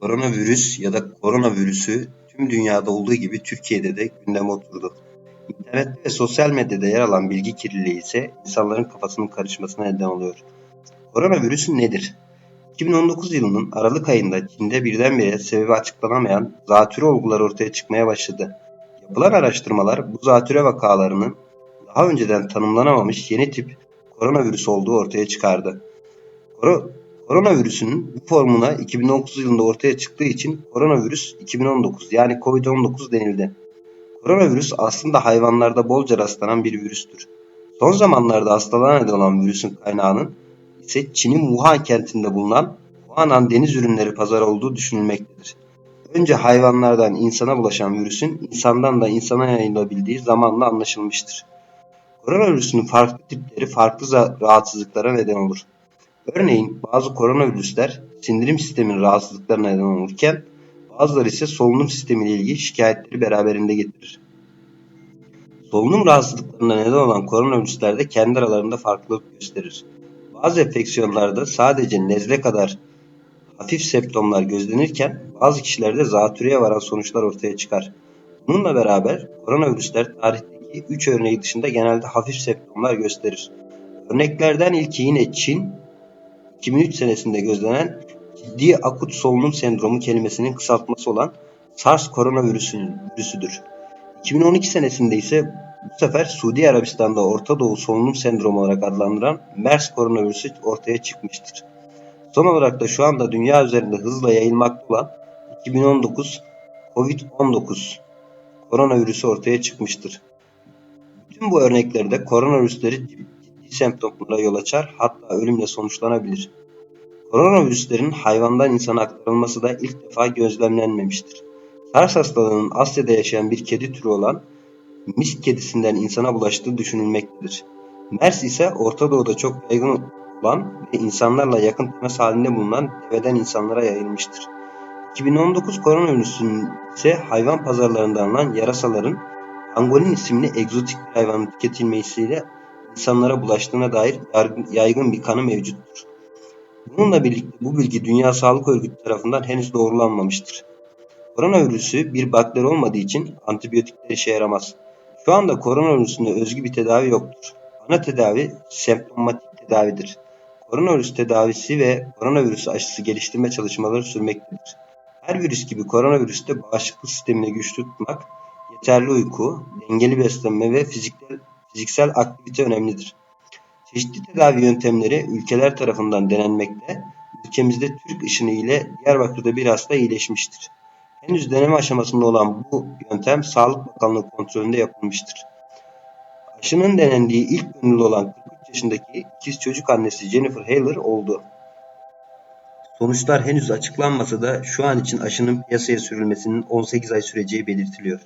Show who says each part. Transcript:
Speaker 1: Koronavirüs ya da koronavirüsü tüm dünyada olduğu gibi Türkiye'de de gündeme oturdu. İnternette ve sosyal medyada yer alan bilgi kirliliği ise insanların kafasının karışmasına neden oluyor. Koronavirüs nedir? 2019 yılının Aralık ayında Çin'de birdenbire sebebi açıklanamayan zatürre olgular ortaya çıkmaya başladı. Yapılan araştırmalar bu zatürre vakalarının daha önceden tanımlanamamış yeni tip koronavirüs olduğu ortaya çıkardı. Koronavirüsünün bu formuna 2019 yılında ortaya çıktığı için koronavirüs 2019 yani Covid-19 denildi. Koronavirüs aslında hayvanlarda bolca rastlanan bir virüstür. Son zamanlarda hastalığa neden olan virüsün kaynağının ise Çin'in Wuhan kentinde bulunan Huanan deniz ürünleri pazarı olduğu düşünülmektedir. Önce hayvanlardan insana bulaşan virüsün insandan da insana yayılabildiği zamanla anlaşılmıştır. Koronavirüsünün farklı tipleri farklı rahatsızlıklara neden olur. Örneğin bazı koronavirüsler sindirim sisteminin rahatsızlıklarına neden olurken bazıları ise solunum sistemiyle ilgili şikayetleri beraberinde getirir. Solunum rahatsızlıklarına neden olan koronavirüsler de kendi aralarında farklılık gösterir. Bazı enfeksiyonlarda sadece nezle kadar hafif septomlar gözlenirken bazı kişilerde zatürreye varan sonuçlar ortaya çıkar. Bununla beraber koronavirüsler tarihteki 3 örneği dışında genelde hafif septomlar gösterir. Örneklerden ilki yine Çin, 2003 senesinde gözlenen ciddi akut solunum sendromu kelimesinin kısaltması olan SARS koronavirüsüdür. 2012 senesinde ise bu sefer Suudi Arabistan'da Orta Doğu solunum sendromu olarak adlandıran MERS koronavirüsü ortaya çıkmıştır. Son olarak da şu anda dünya üzerinde hızla yayılmakta olan 2019 COVID-19 koronavirüsü ortaya çıkmıştır. Bütün bu örneklerde koronavirüsleri ciddi semptomlara yol açar hatta ölümle sonuçlanabilir. Koronavirüslerin hayvandan insana aktarılması da ilk defa gözlemlenmemiştir. SARS hastalığının Asya'da yaşayan bir kedi türü olan mis kedisinden insana bulaştığı düşünülmektedir. MERS ise Orta Doğu'da çok yaygın olan ve insanlarla yakın temas halinde bulunan deveden insanlara yayılmıştır. 2019 koronavirüsünün ise hayvan pazarlarında alınan yarasaların pangolin isimli egzotik bir hayvanın tüketilmesiyle insanlara bulaştığına dair yaygın bir kanı mevcuttur. Bununla birlikte bu bilgi Dünya Sağlık Örgütü tarafından henüz doğrulanmamıştır. Koronavirüsü bir bakteri olmadığı için antibiyotikler işe yaramaz. Şu anda koronavirüsünde özgü bir tedavi yoktur. Ana tedavi semptomatik tedavidir. Koronavirüs tedavisi ve koronavirüs aşısı geliştirme çalışmaları sürmektedir. Her virüs gibi koronavirüste bağışıklık sistemini güçlü tutmak, yeterli uyku, dengeli beslenme ve fiziksel, fiziksel aktivite önemlidir. Çeşitli tedavi yöntemleri ülkeler tarafından denenmekte, ülkemizde Türk ışını ile Diyarbakır'da bir hasta iyileşmiştir. Henüz deneme aşamasında olan bu yöntem Sağlık Bakanlığı kontrolünde yapılmıştır. Aşının denendiği ilk gönüllü olan 43 yaşındaki ikiz çocuk annesi Jennifer Haller oldu. Sonuçlar henüz açıklanmasa da şu an için aşının piyasaya sürülmesinin 18 ay süreceği belirtiliyor.